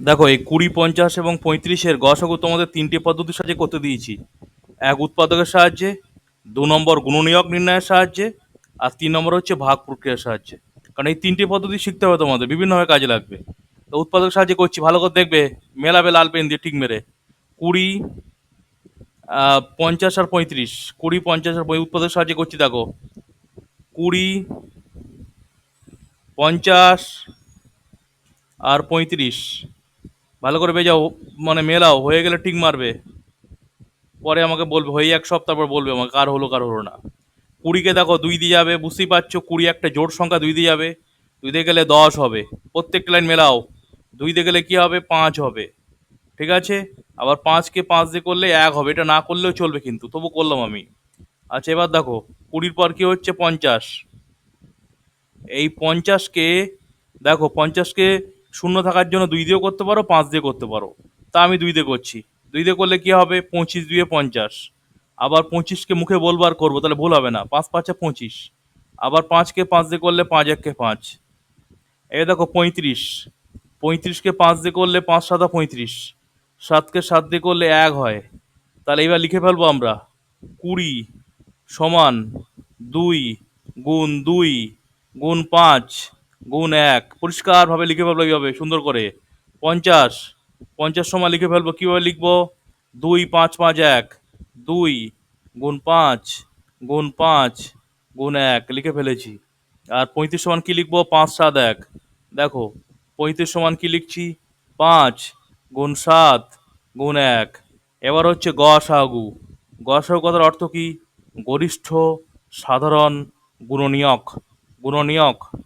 দেখো, এই কুড়ি, পঞ্চাশ এবং পঁয়ত্রিশের গসাগু তোমাদের তিনটি পদ্ধতির সাহায্যে করতে দিয়েছি। এক উৎপাদকের সাহায্যে, দু নম্বর গুণনীয়ক নির্ণয়ের সাহায্যে, আর তিন নম্বর হচ্ছে ভাগ প্রক্রিয়ার সাহায্যে। কারণ এই তিনটি পদ্ধতি শিখতে হবে তোমাদের, বিভিন্নভাবে কাজে লাগবে। তো উৎপাদকের সাহায্যে করছি, ভালো করে দেখবে মেলাবে লাল পেন দিয়ে ঠিক মেরে। কুড়ি পঞ্চাশ আর পঁয়ত্রিশ, কুড়ি, পঞ্চাশ আর উৎপাদক সাহায্যে করছি, দেখো। কুড়ি, পঞ্চাশ আর পঁয়ত্রিশ। ভালো করে বেজাও মানে মেলাও, হয়ে গেলে ঠিক মারবে। পরে আমাকে বলবে, হয়ে এক সপ্তাহ পর বলবে আমাকে, কার হলো কার হলো না। কুড়িকে দেখো, দুই দিয়ে যাবে, বুঝতেই পারছ, কুড়ি একটা জোট সংখ্যা দুই দিয়ে যাবে। দুই দিয়ে গেলে দশ হবে, প্রত্যেকটা লাইন মেলাও। দুই দিয়ে গেলে কী হবে, পাঁচ হবে। ঠিক আছে? আবার পাঁচকে পাঁচ দিয়ে করলে এক হবে, এটা না করলেও চলবে কিন্তু, তবু করলাম আমি। আচ্ছা এবার দেখো, কুড়ির পর কি হচ্ছে, পঞ্চাশ। এই পঞ্চাশকে, দেখো, পঞ্চাশকে শূন্য থাকার জন্য দুই দিয়েও করতে পারো, পাঁচ দিয়ে করতে পারো। তা আমি দুই দিয়ে করছি। দুই দিয়ে করলে কী হবে? পঁচিশ দুয়ে পঞ্চাশ। আবার পঁচিশকে মুখে বলবার করব, তাহলে ভুল হবে না। পাঁচ পাঁচে পঁচিশ। আবার পাঁচকে পাঁচ দিয়ে করলে পাঁচ, এককে পাঁচ। এই দেখো, পঁয়ত্রিশ। পঁয়ত্রিশকে পাঁচ দিয়ে করলে পাঁচ, সাতা পঁয়ত্রিশ। সাতকে সাত দিয়ে করলে এক হয়। তাহলে এবার লিখে ফেলব আমরা। কুড়ি সমান দুই গুণ দুই গুণ পাঁচ গুণ এক। পরিষ্কারভাবে লিখে ফেলব এইভাবে সুন্দর করে। পঞ্চাশ। পঞ্চাশ সময় লিখে ফেলব কীভাবে লিখব? দুই, পাঁচ পাঁচ, এক। দুই গুণ পাঁচ গুণ পাঁচ, গুণ এক। লিখে ফেলেছি। আর পঁয়ত্রিশ সমান কী লিখব? পাঁচ, সাত, এক। দেখো, পঁয়ত্রিশ সমান কী লিখছি? পাঁচ গুণ সাত, গুণ এক। এবার হচ্ছে গ সাগু। গ সাগু কথার অর্থ কী? গরিষ্ঠ, সাধারণ, গুণনীয়ক। গুণনীয়ক।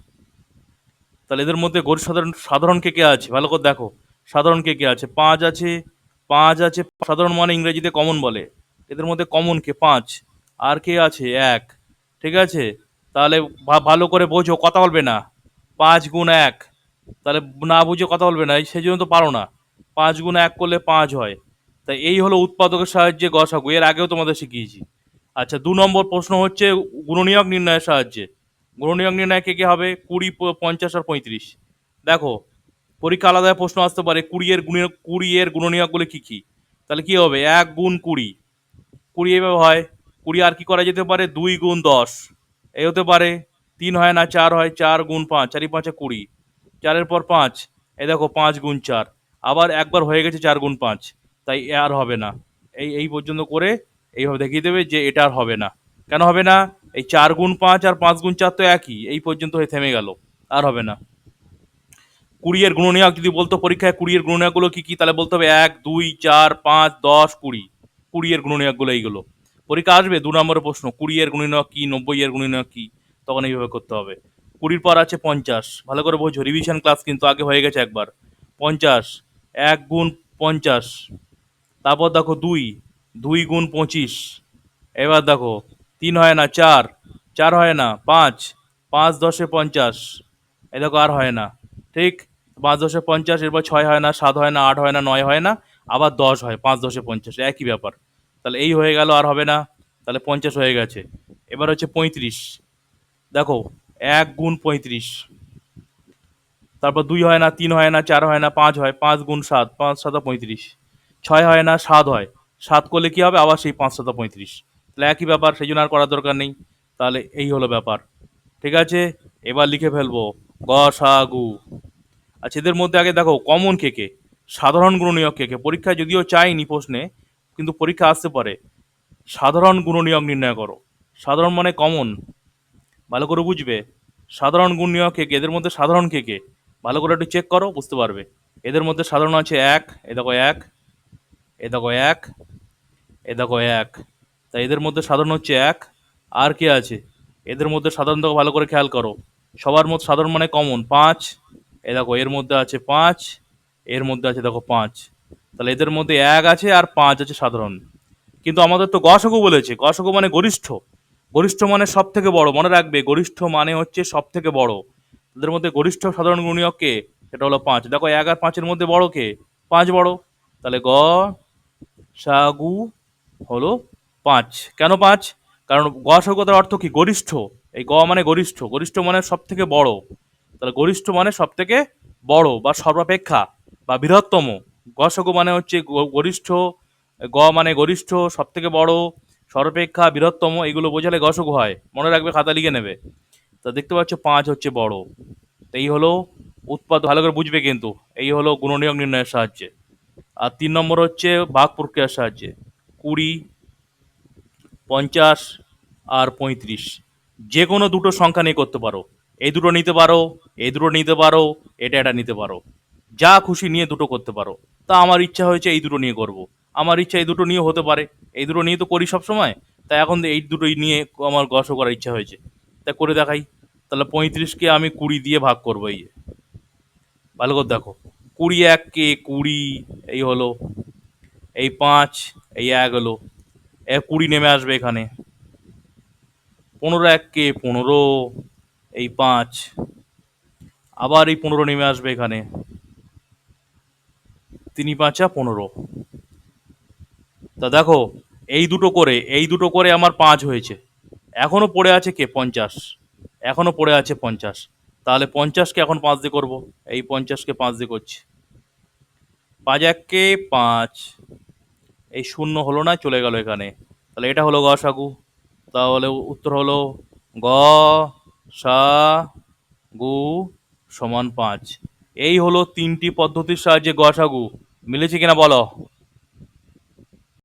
তাহলে এদের মধ্যে গরিব সাধারণ সাধারণ কে কে আছে? ভালো করে দেখো। সাধারণ কে কে আছে? পাঁচ আছে পাঁচ আছে, সাধারণ মানে ইংরেজিতে কমন বলে। এদের মধ্যে কমন কে? পাঁচ। আর কে আছে? এক। ঠিক আছে? তাহলে ভালো করে বোঝো, কথা বলবে না। পাঁচ গুণ এক। তাহলে না বুঝে কথা বলবে না সেই জন্য তো পারো না। পাঁচ গুণ এক করলে পাঁচ হয়। তাই এই হলো উৎপাদকের সাহায্যে গসাগু, এর আগেও তোমাদের শিখিয়েছি। আচ্ছা দু নম্বর প্রশ্ন হচ্ছে, গুণনীয়ক নির্ণয়ের সাহায্যে। গুণনীয়ক নির্ণয় কে কে হবে? কুড়ি পঞ্চাশ আর পঁয়ত্রিশ। দেখো পরীক্ষা আলাদা প্রশ্ন আসতে পারে কুড়ি এর গুণীয় কুড়ি এর গুণনীয়কগুলো কী কী? তাহলে কী হবে? এক গুণ কুড়ি। কুড়ি এভাবে হয়, কুড়ি আর কি করা যেতে পারে? দুই গুণ দশ। এই হতে পারে, তিন হয় না, চার হয়, চার গুণ পাঁচ চারি পাঁচে কুড়ি। চারের পর পাঁচ এই দেখো, পাঁচ গুণ চার। আবার একবার হয়ে গেছে চার গুণ পাঁচ, তাই আর হবে না। এই এই পর্যন্ত করে এইভাবে দেখিয়ে দেবে যে এটা আর হবে না। কেন হবে না? এই চার গুণ পাঁচ আর পাঁচ গুণ চার তো একই, এই পর্যন্ত হয়ে থেমে গেল, আর হবে না। কুড়িয়ের গুণনীয়ক যদি বলতো পরীক্ষায়, কুড়িয়ের গুণনীয়কগুলো কি কি, তাহলে বলতে হবে এক, দুই, চার, পাঁচ, দশ, কুড়ি। কুড়িয়ের গুণনীয়কগুলো এইগুলো পরীক্ষা আসবে, দু নম্বরের প্রশ্ন, কুড়িয়ের গুণনীয়ক কি নব্বই এর গুণনীয়ক কি, তখন এইভাবে করতে হবে। কুড়ির পর আছে পঞ্চাশ, ভালো করে বোঝো রিভিশন ক্লাস কিন্তু আগে হয়ে গেছে একবার। পঞ্চাশ, এক গুণ পঞ্চাশ, তারপর দেখো দুই দুই গুণ পঁচিশ, এবার দেখো তিন হয় না চার চার হয় না পাঁচ পাঁচ দশে পঞ্চাশ এই দেখো আর হয় না ঠিক পাঁচ দশে পঞ্চাশ এরপর ছয় হয় না সাত হয় না আট হয় না নয় হয় না আবার দশ হয় পাঁচ দশে পঞ্চাশ একই ব্যাপার তাহলে এই হয়ে গেল আর হবে না তাহলে পঞ্চাশ হয়ে গেছে এবার হচ্ছে পঁয়ত্রিশ দেখো এক গুণ পঁয়ত্রিশ তারপর দুই হয় না তিন হয় না চার হয় না পাঁচ হয় পাঁচ গুণ সাত পাঁচ সাতা পঁয়ত্রিশ ছয় হয় না সাত হয় সাত করলে কি হবে আবার সেই পাঁচ সাতা পঁয়ত্রিশ তাহলে একই ব্যাপার সেই জন্য আর করার দরকার নেই। তাহলে এই হলো ব্যাপার। ঠিক আছে? এবার লিখে ফেলব। গ, সা, গু। আচ্ছা এদের মধ্যে আগে দেখো কমন কে কে? সাধারণ গুণনীয়ক কে কে? পরীক্ষায় যদিও চাইনি প্রশ্নে, কিন্তু পরীক্ষা আসতে পারে। সাধারণ গুণনীয়ক নির্ণয় করো। সাধারণ মানে কমন ভালো করে বুঝবে? সাধারণ গুণনীয়ক কে কে? এদের মধ্যে সাধারণ কে কে? ভালো করে একটু চেক করো, বুঝতে পারবে। এদের মধ্যে সাধারণ আছে এক, এ দেখো এক, এ দেখো এক, এ দেখো এক। তাই এদের মধ্যে সাধারণ হচ্ছে এক। আর কে আছে? এদের মধ্যে সাধারণ দেখো ভালো করে খেয়াল করো। সবার মধ্যে সাধারণ মানে কমন পাঁচ। এ দেখো, এর মধ্যে আছে পাঁচ। এর মধ্যে আছে দেখো পাঁচ। তাহলে এদের মধ্যে এক আছে আর পাঁচ আছে সাধারণ। কিন্তু আমাদের তো গসগু বলেছে। গসগু মানে গরিষ্ঠ। গরিষ্ঠ মানে সব থেকে বড়। মনে রাখবে, গরিষ্ঠ মানে হচ্ছে সব থেকে বড়। এদের মধ্যে গরিষ্ঠ সাধারণ গুণীয়ক কে? সেটা হলো পাঁচ। দেখো এক আর পাঁচের মধ্যে বড় কে? পাঁচ বড়। তাহলে গ সাগু হলো পাঁচ। কেন পাঁচ? কারণ গ সাগতার অর্থ কি? গরিষ্ঠ। এই গ মানে গরিষ্ঠ। গরিষ্ঠ মানে সব থেকে বড়। তাহলে গরিষ্ঠ মানে সব থেকে বড় বা সর্বাপেক্ষা বা বৃহত্তম। গসগু মানে হচ্ছে গরিষ্ঠ। গ মানে গরিষ্ঠ সব থেকে বড়, সর্বাপেক্ষা, বৃহত্তম এগুলো বোঝালে গসগু হয়। মনে রাখবে, খাতা লিখে নেবে। তা দেখতে পাচ্ছ, পাঁচ হচ্ছে বড়। তো এই হলো উৎপাদ ভালো করে বুঝবে কিন্তু। এই হলো গুণনীয়ক নির্ণয়ের সাহায্যে। আর তিন নম্বর হচ্ছে ভাগ প্রক্রিয়ার সাহায্যে। কুড়ি পঞ্চাশ আর পঁয়ত্রিশ। যে কোনো দুটো সংখ্যা নিয়ে করতে পারো। এই দুটো নিতে পারো, এই দুটো নিতে পারো, এটা এটা নিতে পারো। যা খুশি নিয়ে দুটো করতে পারো। তা আমার ইচ্ছা হয়েছে এই দুটো নিয়ে করব। আমার ইচ্ছা এই দুটো নিয়ে হতে পারে। এই দুটো নিয়ে তো করি সব সময় তাই এখন এই দুটোই নিয়ে আমার গস করার ইচ্ছা হয়েছে। তা করে দেখাই। তাহলে পঁয়ত্রিশকে আমি কুড়ি দিয়ে ভাগ করব এই যে। ভালো করে দেখো। কুড়ি এককে কুড়ি, এই হলো। এই পাঁচ, এই এক হলো। কুড়ি নেমে আসবে এখানে। পনেরো এককে পনেরো, এই পাঁচ। আবার এই পনেরো নেমে আসবে এখানে। তিনি পাঁচা পনেরো। তা দেখো, এই দুটো করে, এই দুটো করে আমার পাঁচ হয়েছে। এখনও পড়ে আছে কে? পঞ্চাশ। এখনও পড়ে আছে পঞ্চাশ। তাহলে পঞ্চাশকে এখন পাঁচ দিয়ে করব। এই পঞ্চাশকে পাঁচ দিয়ে করছি। পাঁচ এককে পাঁচ। এই শূন্য হলো না, চলে গেল এখানে। তাহলে এটা হলো গসাগু তাহলে উত্তর হলো গ, সা, গু, সমান পাঁচ। এই হলো তিনটি পদ্ধতির সাহায্যে গসাগু মিলেছে কিনা বলো?